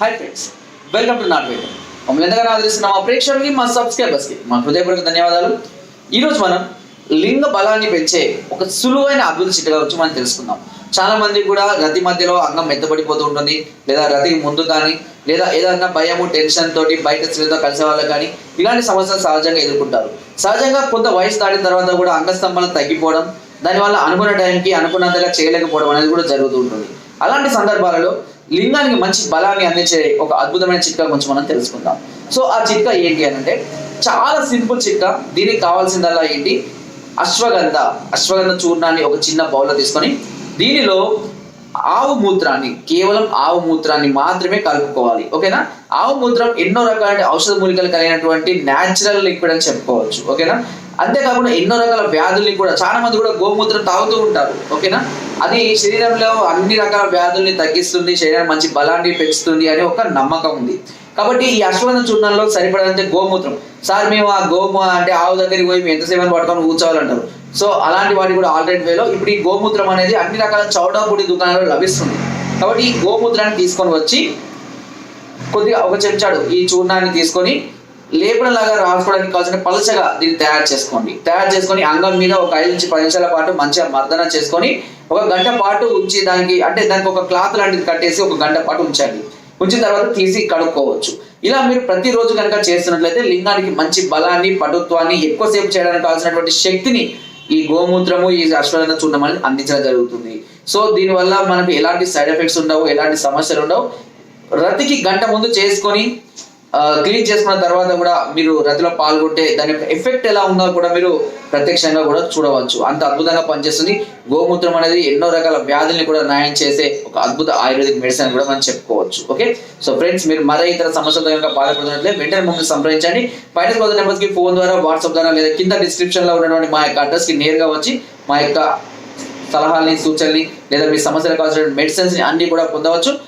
Hi friends welcome to not welcome మమ్మల్ని ఎంతగానో ఆదరిస్తున్న మా ప్రేక్షకులకి మా సబ్స్క్రైబర్స్కి మా హృదయపూర్వక ధన్యవాదాలు. ఈరోజు మనం లింగ బలాన్ని పెంచే ఒక సులువైన అభివృద్ధి చిట్ట గురించి మనం తెలుసుకుందాం. చాలా మంది కూడా రతి మధ్యలో అంగం మెత్తబడిపోతూ ఉంటుంది లేదా రతికి ముందు కానీ లేదా ఏదైనా భయము టెన్షన్ తోటి బయట స్త్రీలతో కలిసే వాళ్ళకి కానీ ఇలాంటి సమస్యలు సహజంగా ఎదుర్కొంటారు. సహజంగా కొంత వయసు దాటిన తర్వాత కూడా అంగస్తంభాలు తగ్గిపోవడం దానివల్ల అనుకున్న టైంకి అనుకున్నంతగా చేయలేకపోవడం అనేది కూడా జరుగుతూ ఉంటుంది. అలాంటి సందర్భాలలో లింగానికి మంచి బలాన్ని అందించే ఒక అద్భుతమైన చిట్కా గురించి మనం తెలుసుకుందాం. సో ఆ చిట్కా ఏంటి అని అంటే చాలా సింపుల్ చిట్కా. దీనికి కావాల్సిందల్లా ఏంటి? అశ్వగంధ. అశ్వగంధ చూర్ణాన్ని ఒక చిన్న బౌల్లో తీసుకొని దీనిలో ఆవు మూత్రాన్ని కేవలం ఆవు మూత్రాన్ని మాత్రమే కలుపుకోవాలి. ఓకేనా? ఆవు మూత్రం ఎన్నో రకాల ఔషధ మూలికలు కలిగినటువంటి న్యాచురల్ లిక్విడ్ అని చెప్పుకోవచ్చు. ఓకేనా? అంతేకాకుండా ఎన్నో రకాల వ్యాధుల్ని కూడా చాలా మంది కూడా గోమూత్రం తాగుతూ ఉంటారు. ఓకేనా? అది శరీరంలో అన్ని రకాల వ్యాధుల్ని తగ్గిస్తుంది శరీరం మంచి బలాన్ని పెంచుతుంది అనే ఒక నమ్మకం ఉంది. కాబట్టి ఈ అశ్వగంధ చూర్ణంలో సరిపడంతే గోమూత్రం. సార్ మేము ఆ గోము అంటే ఆవు దగ్గరికి పోయి మేము ఎంతసేపు పడుకొని కూర్చోవాలంటారు. సో అలాంటి వాటి కూడా ఆల్రెడీ వేలో ఇప్పుడు ఈ గోమూత్రం అనేది అన్ని రకాల చౌడా దుకాణాలు దుకాణాల్లో లభిస్తుంది. కాబట్టి ఈ గోమూత్రాన్ని తీసుకొని వచ్చి కొద్దిగా ఒక చెంచాడు ఈ చూర్ణాన్ని తీసుకొని లేపన లాగా రాసుకోవడానికి కావాల్సిన పలచగా దీన్ని తయారు చేసుకోండి. తయారు చేసుకొని అంగం మీద ఒక ఐదు నుంచి పది నిమిషాల పాటు మంచిగా మర్దన చేసుకొని ఒక గంట పాటు ఉంచి దానికి అంటే దానికి ఒక క్లాత్ లాంటిది కట్టేసి ఒక గంట పాటు ఉంచండి. ఉంచిన తర్వాత తీసి కడుక్కోవచ్చు. ఇలా మీరు ప్రతిరోజు కనుక చేస్తున్నట్లయితే లింగానికి మంచి బలాన్ని పటుత్వాన్ని ఎక్కువసేపు చేయడానికి కావాల్సినటువంటి శక్తిని ఈ గోమూత్రము ఈ అశ్వగంధ చూడడం అనేది అందించడం జరుగుతుంది. సో దీనివల్ల మనకు ఎలాంటి సైడ్ ఎఫెక్ట్స్ ఉండవు ఎలాంటి సమస్యలు ఉండవు. రతికి గంట ముందు చేసుకొని క్లీన్ చేసుకున్న తర్వాత కూడా మీరు రతిలో పాల్గొంటే దాని యొక్క ఎఫెక్ట్ ఎలా ఉందో కూడా మీరు ప్రత్యక్షంగా కూడా చూడవచ్చు. అంత అద్భుతంగా పనిచేస్తుంది. గోమూత్రం అనేది ఎన్నో రకాల వ్యాధుల్ని కూడా నయం చేసే ఒక అద్భుత ఆయుర్వేదిక్ మెడిసిన్ కూడా మనం చెప్పుకోవచ్చు. ఓకే? సో ఫ్రెండ్స్ మీరు మరే ఇతర సమస్యలతో కనుక బాధపడుతున్నట్లే వెంటనే మమ్మల్ని సంప్రదించండి. పైన పోతే నెంబర్స్కి ఫోన్ ద్వారా వాట్సాప్ ద్వారా లేదా కింద డిస్క్రిప్షన్లో ఉన్నటువంటి మా యొక్క అడ్రస్కి నేరుగా వచ్చి మా యొక్క సలహాలని సూచనని లేదా మీ సమస్యలకు కావాల్సిన మెడిసిన్స్ని అన్ని కూడా పొందవచ్చు.